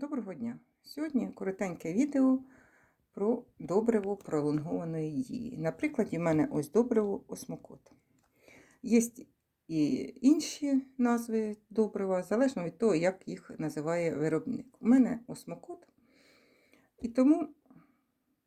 Доброго дня! Сьогодні коротеньке відео про добриво пролонгованої дії. На прикладі в мене ось добриво осмокот. Є і інші назви добрива, залежно від того, як їх називає виробник. У мене осмокот. І тому,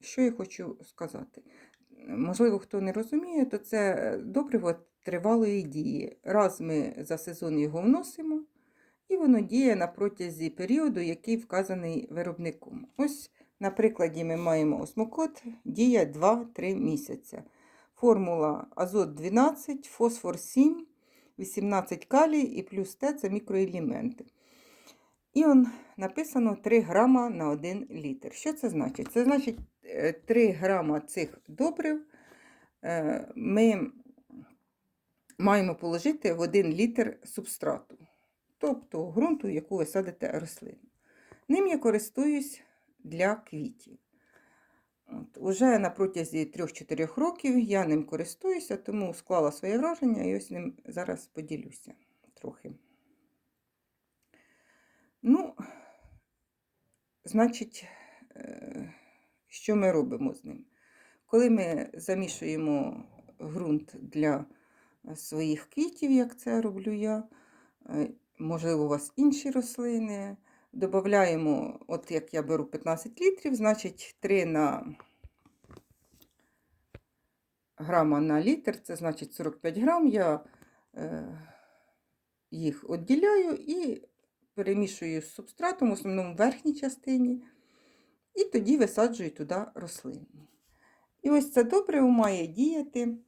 що я хочу сказати? Можливо, хто не розуміє, то це добриво тривалої дії. Раз ми за сезон його вносимо. Воно діє на протязі періоду, який вказаний виробником. Ось, на прикладі, ми маємо осмокот, діє 2-3 місяця. Формула азот 12, фосфор 7, 18 калій і плюс Т це мікроелементи. І он написано 3 грама на 1 літр. Що це значить? Це значить 3 грама цих добрив е, ми маємо положити в 1 літр субстрату тобто ґрунту, яку ви садите рослину. Ним я користуюсь для квітів. От, Уже на протязі 3-4 років я ним користуюся, тому склала своє враження і ось ним зараз поділюся трохи. Ну, значить, е, що ми робимо з ним? Коли ми замішуємо ґрунт для своїх квітів, як це роблю я, е, можливо, у вас інші рослини. Додаємо, от як я беру 15 літрів, значить 3 на грама на літр, це значить 45 грам. Я е, їх відділяю і перемішую з субстратом, в основному в верхній частині, і тоді висаджую туди рослини. І ось це добре має діяти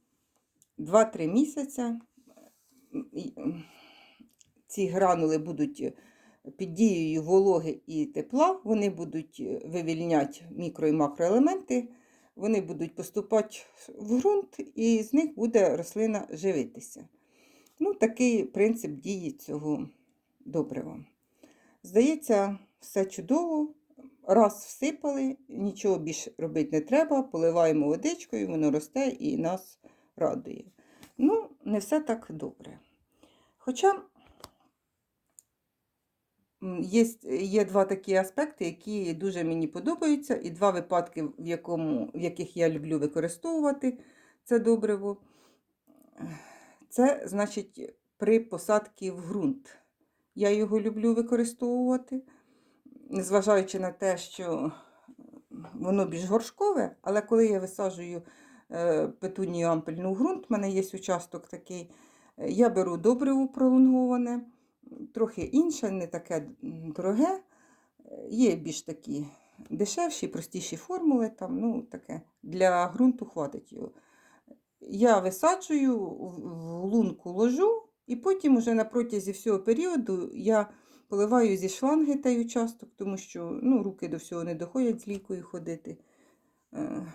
2-3 місяця ці гранули будуть е, під дією вологи і тепла, вони будуть е, вивільняти мікро і макроелементи, вони будуть поступати в ґрунт, і з них буде рослина живитися. Ну, Такий принцип дії цього добрива. Здається, все чудово. Раз всипали, нічого більше робити не треба, поливаємо водичкою, воно росте і нас радує. Ну, не все так добре. Хоча Є є два такі аспекти, які дуже мені подобаються, і два випадки, в якому, в яких я люблю використовувати це добриво. Це, значить, при посадці в ґрунт. Я його люблю використовувати, незважаючи на те, що воно більш горшкове, але коли я висаджую е, петунію ампельну ґрунт, в мене є участок такий, я беру добриво пролонговане трохи інше, не таке дороге. Є більш такі дешевші, простіші формули. там, ну таке, Для ґрунту хватить його. Я висаджую, в лунку ложу, і потім уже на протязі всього періоду я поливаю зі шланги той участок, тому що ну, руки до всього не доходять з лікою ходити. Е,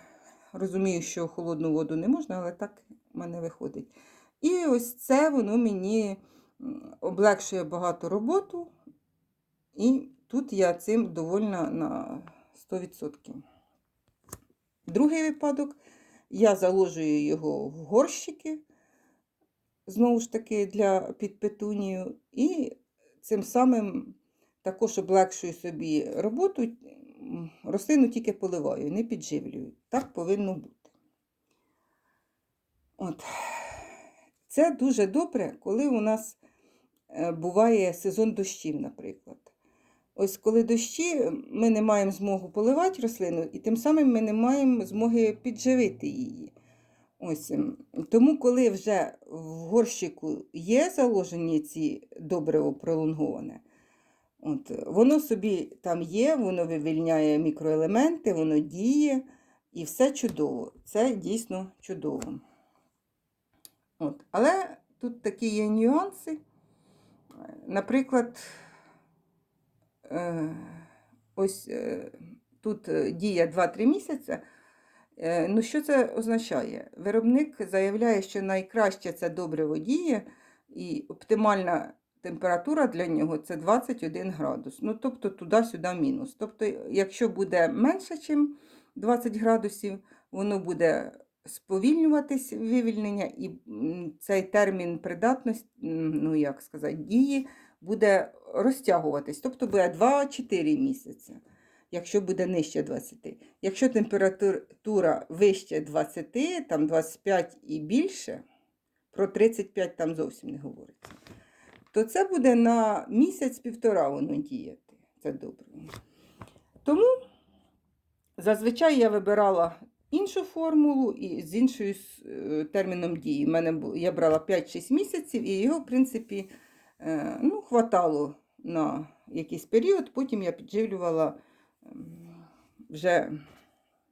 розумію, що холодну воду не можна, але так в мене виходить. І ось це воно мені облегшує багато роботу, і тут я цим довольна на 100%. Другий випадок, я заложую його в горщики, знову ж таки, для підпетунію, і цим самим також облегшую собі роботу, рослину тільки поливаю, не підживлюю. Так повинно бути. От. Це дуже добре, коли у нас буває сезон дощів, наприклад. Ось коли дощі, ми не маємо змогу поливати рослину, і тим самим ми не маємо змоги підживити її. Ось. Ем, тому, коли вже в горщику є заложені ці добриво пролонговане, от, воно собі там є, воно вивільняє мікроелементи, воно діє і все чудово. Це дійсно чудово. От. Але тут такі є нюанси. Наприклад, е, ось е, тут е, дія 2-3 місяці. Ну, що це означає? Виробник заявляє, що найкраще це добре водіє, і оптимальна температура для нього це 21 градус. Ну, тобто туди-сюди мінус. Тобто, якщо буде менше, ніж 20 градусів, воно буде сповільнюватись вивільнення, і цей термін придатності, ну як сказати, дії буде розтягуватись, тобто буде 2-4 місяці, якщо буде нижче 20. Якщо температура вище 20, там 25 і більше, про 35 там зовсім не говориться, то це буде на місяць-півтора воно діяти. Це добре. Тому зазвичай я вибирала іншу формулу і з іншою е, терміном дії. Мене я брала 5-6 місяців, і його, в принципі, е, ну, хватало на якийсь період. Потім я підживлювала вже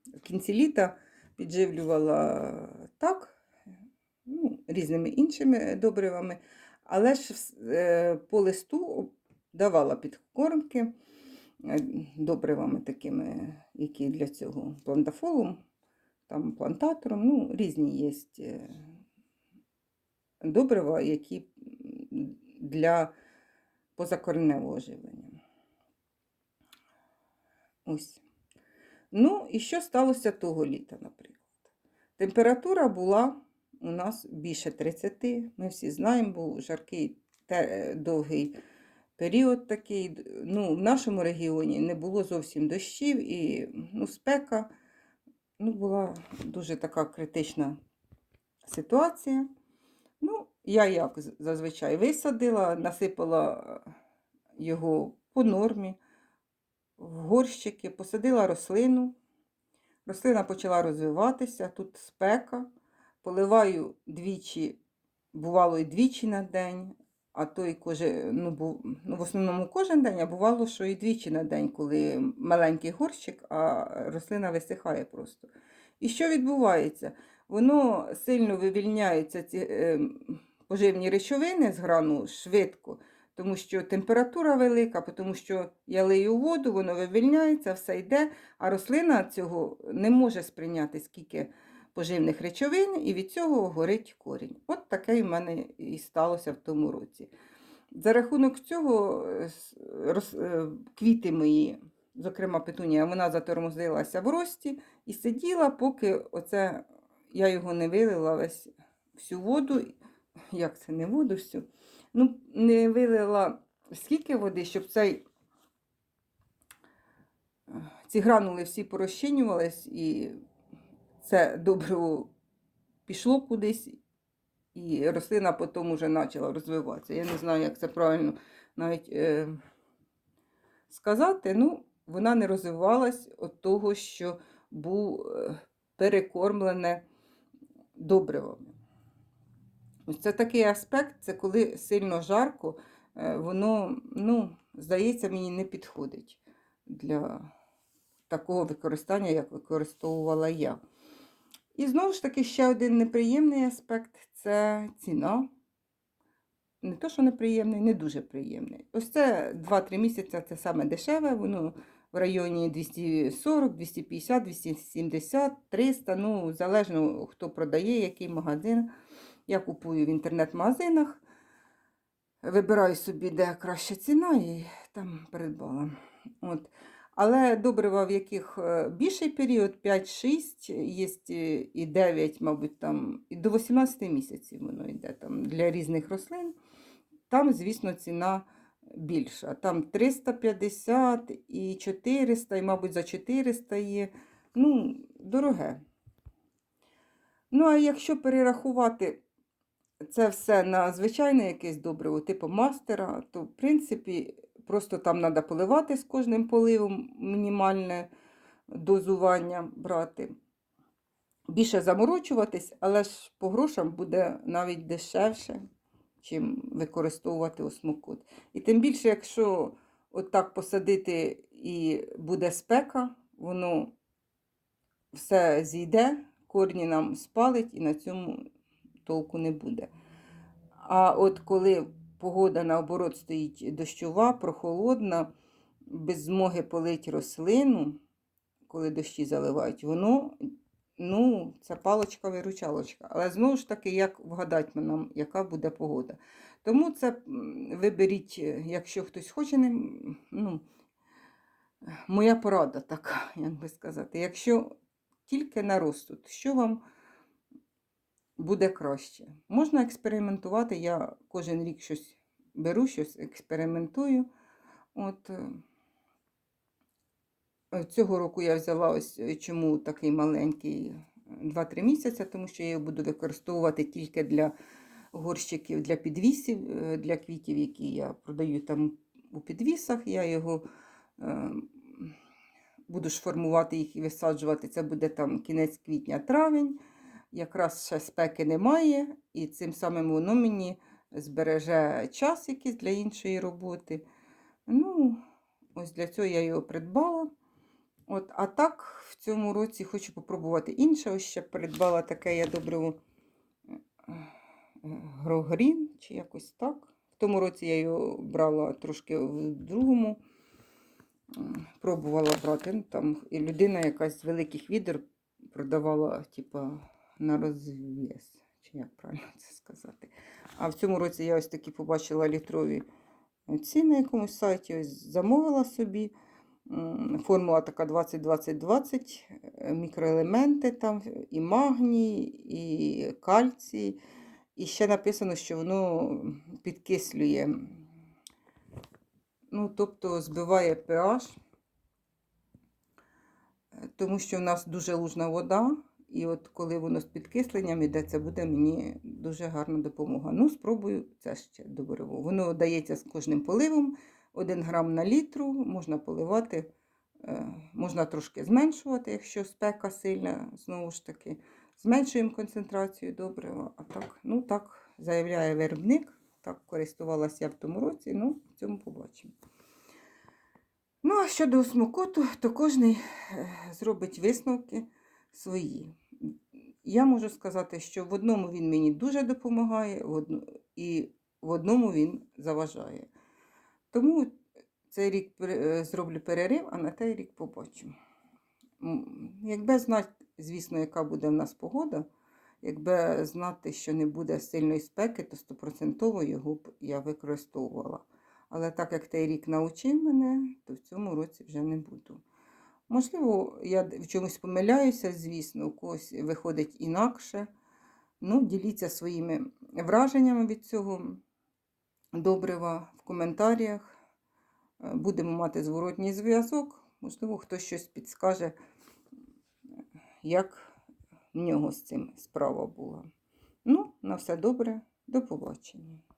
в кінці літа підживлювала так, ну, різними іншими добривами, але ж е, по листу давала підкормки добривами такими, які для цього плантафолом, там плантатором, ну, різні є е, добрива, які для позакореневого живлення. Ось. Ну, і що сталося того літа, наприклад? Температура була у нас більше 30. Ми всі знаємо, був жаркий довгий період такий. Ну, в нашому регіоні не було зовсім дощів і ну, спека. Ну, була дуже така критична ситуація. Ну, я як зазвичай висадила, насипала е, його по нормі в горщики, посадила рослину. Рослина почала розвиватися, тут спека. Поливаю двічі, бувало і двічі на день, а то і коже, ну, був, ну, в основному кожен день, а бувало, що і двічі на день, коли маленький горщик, а рослина висихає просто. І що відбувається? Воно сильно вивільняються ці е, поживні речовини з грану швидко, тому що температура велика, тому що я лию воду, воно вивільняється, все йде, а рослина цього не може сприйняти скільки поживних речовин, і від цього горить корінь. От таке в мене і сталося в тому році. За рахунок цього е, е, квіти мої, зокрема петунія, вона затормозилася в рості і сиділа, поки оце я його не вилила весь всю воду. Як це не воду всю? Ну, не вилила скільки води, щоб цей, е, ці гранули всі порозчинювались, і це добриво пішло кудись, і рослина потім вже почала розвиватися. Я не знаю, як це правильно навіть е, сказати. Ну, вона не розвивалась від того, що був е, перекормлене добривами. Ось це такий аспект, це коли сильно жарко, е, воно, ну, здається, мені не підходить для такого використання, як використовувала я. І знову ж таки, ще один неприємний аспект це ціна. Не то, що неприємний, не дуже приємний. Ось це 2-3 місяці це саме дешеве, воно в районі 240, 250, 270, 300, ну, залежно хто продає, який магазин. Я купую в інтернет-магазинах, вибираю собі, де краща ціна, і там придбала. От. Але добрива, в яких е, більший період, 5-6, є е, і 9, мабуть, там, і до 18 місяців воно йде там, для різних рослин. Там, звісно, ціна більша. Там 350 і 400, і, мабуть, за 400 є. Ну, дороге. Ну, а якщо перерахувати це все на звичайне якесь добриво, типу мастера, то, в принципі, просто там треба поливати з кожним поливом мінімальне дозування брати. Більше заморочуватись, але ж по грошам буде навіть дешевше, чим використовувати осмокот. І тим більше, якщо отак посадити і буде спека, воно все зійде, корні нам спалить і на цьому толку не буде. А от коли погода наоборот стоїть дощова, прохолодна, без змоги полить рослину, коли дощі заливають, воно, ну, це палочка-виручалочка. Але знову ж таки, як вгадати нам, яка буде погода. Тому це виберіть, якщо хтось хоче, ну, моя порада така, як би сказати. Якщо тільки на розсуд, що вам буде краще. Можна експериментувати, я кожен рік щось беру щось, експериментую. От, е, цього року я взяла ось е, чому такий маленький 2-3 місяці, тому що я його буду використовувати тільки для горщиків, для підвісів, е, для квітів, які я продаю там у підвісах. Я його е, буду ж формувати їх і висаджувати. Це буде там кінець квітня-травень. Якраз ще спеки немає, і цим самим воно мені збереже час якийсь для іншої роботи. Ну, ось для цього я його придбала. От, а так, в цьому році хочу попробувати інше. Ось ще придбала таке я добриво Грогрін, чи якось так. В тому році я його брала трошки в другому. Пробувала брати. Ну, там і людина якась з великих відер продавала, типа, на розв'яз. Чи як правильно це сказати? А в цьому році я ось такі побачила літрові ці на якомусь сайті. Ось замовила собі. Формула така 20-20-20, е, мікроелементи там, і магній, і кальцій. І ще написано, що воно підкислює, ну, тобто збиває pH, Е, тому що в нас дуже лужна вода. І от коли воно з підкисленням іде, це буде мені дуже гарна допомога. Ну, спробую це ще добриво. Воно дається з кожним поливом. 1 грам на літру, можна поливати, е, можна трошки зменшувати, якщо спека сильна, знову ж таки. Зменшуємо концентрацію добрива. А так, ну так заявляє виробник. Так користувалася я в тому році, ну, в цьому побачимо. Ну, а щодо смокоту, то кожен зробить висновки свої. Я можу сказати, що в одному він мені дуже допомагає, і в одному він заважає. Тому цей рік е, зроблю перерив, а на той рік побачимо. Якби знати, звісно, яка буде в нас погода, якби знати, що не буде сильної спеки, то стопроцентово його б я використовувала. Але так як той рік навчив мене, то в цьому році вже не буду. Можливо, я в чомусь помиляюся, звісно, у когось виходить інакше. Ну, діліться своїми враженнями від цього добрива в коментарях. Е, Будемо мати зворотній зв'язок. Можливо, хтось щось підскаже, як в нього з цим справа була. Ну, на все добре, до побачення.